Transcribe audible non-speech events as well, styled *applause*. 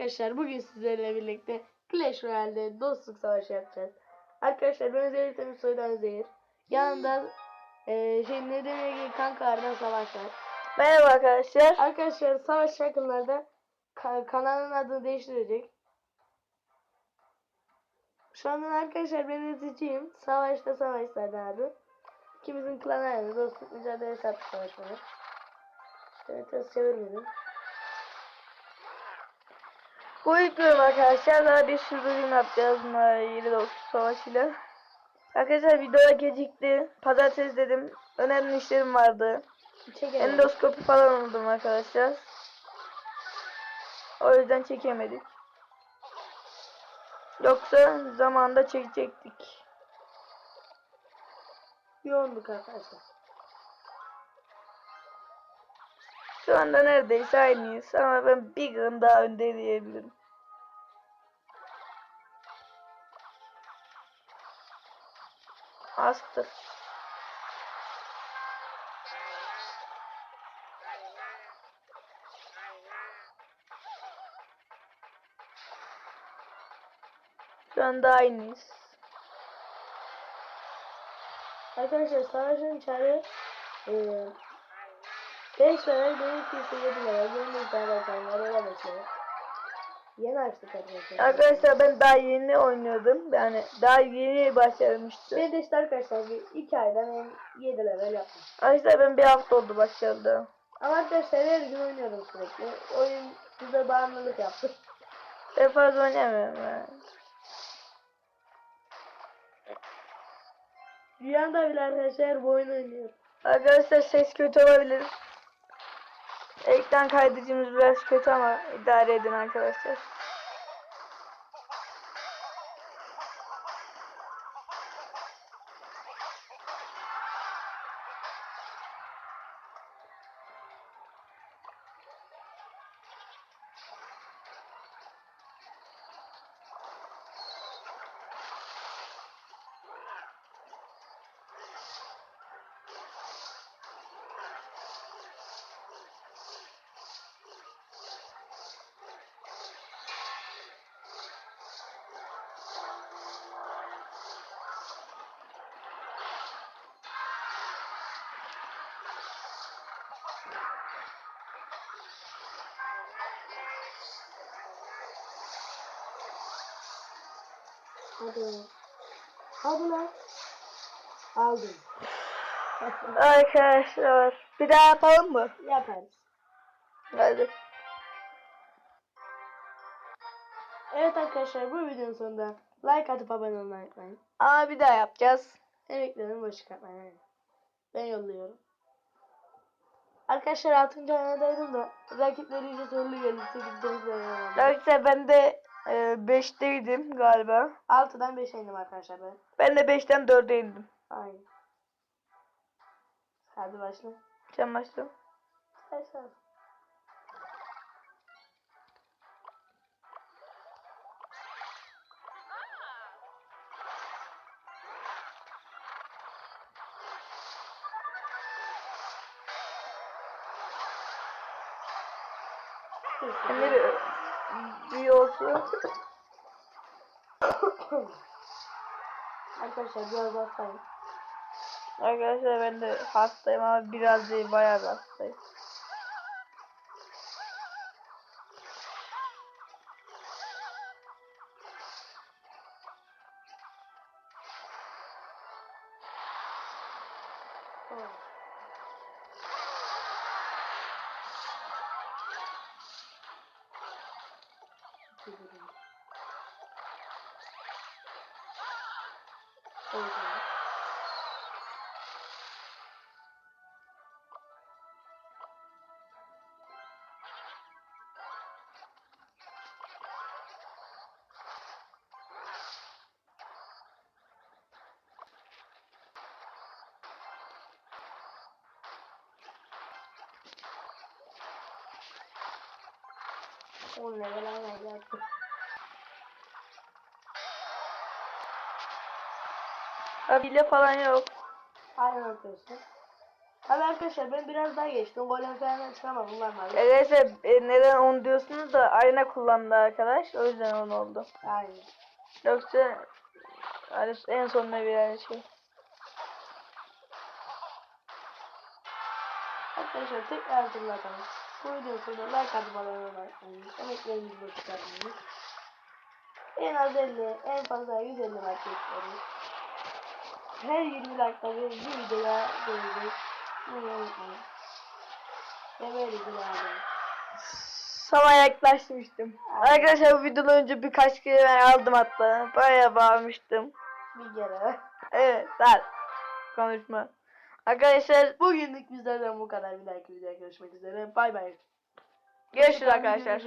Arkadaşlar bugün sizlerle birlikte Clash Royale'de dostluk savaşı yapacağız. Arkadaşlar ben Zehir Temiz Soydan Zehir. Yanında eee şey ne demek kankalardan Savaş var. Merhaba arkadaşlar. Arkadaşlar Savaş yakınlarda ka- kanalın adını değiştirecek. Şu anda arkadaşlar ben izleyeceğim. Savaşta Savaşlar'da abi. İkimizin klan aynı. Dostluk mücadelesi yaptı savaşları. Evet çevirmedim. Bu arkadaşlar. Daha bir sürü bölüm yapacağız bunlar yeni dostluk savaşıyla. Arkadaşlar video gecikti. Pazartesi dedim. Önemli işlerim vardı. Çekelim. Endoskopi falan unuttum arkadaşlar. O yüzden çekemedik. Yoksa zamanında çekecektik. Yoğunduk arkadaşlar. Şu anda neredeyse aynıyız ama ben bir gün daha önde diyebilirim. Astır. Şu anda aynıyız. Arkadaşlar savaşın çare eee 5 level benim kimse 7 level benim de tane açanlar öyle başlıyor. Yeni açtık arkadaşlar. Arkadaşlar ben daha yeni oynuyordum. Yani daha yeni başlamıştı. Ben de işte arkadaşlar bir 2 ayda ben 7 level yaptım. Arkadaşlar ben bir hafta oldu başladı. Ama arkadaşlar her gün oynuyorum sürekli. Oyun bize bağımlılık yaptı. *laughs* Ben fazla oynamıyorum yani. Dünyada bile arkadaşlar bu oyunu oynuyor. Arkadaşlar ses kötü olabilir. Ekran kaydedicimiz biraz kötü ama idare edin arkadaşlar. Hadi. Hadi lan. Aldım. Arkadaşlar bir daha yapalım mı? Yaparız. Hadi. Evet arkadaşlar bu videonun sonunda like atıp abone olmayı unutmayın. Ama bir daha yapacağız. Emeklerini boş çıkartmayın. Ben yolluyorum. Arkadaşlar 6. ayadaydım da rakipleri iyice zorlu geldi. 8'den sonra. Arkadaşlar ben de e, 5'teydim galiba. 6'dan 5'e indim arkadaşlar ben. Ben de 5'ten 4'e indim. Aynen. Hadi başla. Sen başla. Başla. Sen olsun. Arkadaşlar biraz hastayım. Arkadaşlar ben de hastayım ama biraz değil bayağı bir hastayım. Evet. On level aynen yaptım. Abi hile falan yok. Aynen arkadaşlar. Tabii arkadaşlar ben biraz daha geçtim. Golem falan çıkamadım lan var. Arkadaşlar e, neden onu diyorsunuz da ayna kullandı arkadaş. O yüzden onu oldu. Aynen. Yoksa en sonuna bir şey. Arkadaşlar tekrar hatırlatalım. Bu videoyu sonunda like atıp abone olmayı Emeklerimizi boş çıkartmayın. En az 50, en fazla 150 like bekliyoruz. Her 20 like'da bir, videoya gelecek. Bunu unutmayın. Ve böyle abi. Sana yaklaşmıştım. Arkadaşlar bu videodan önce birkaç kere ben aldım hatta. Bayağı bağırmıştım. Bir kere. Evet lan. Konuşma. Arkadaşlar Bugünlük bizlerden bu kadar. Bir dahaki videoya görüşmek üzere. Bay bay. görüşürüz arkadaşlar.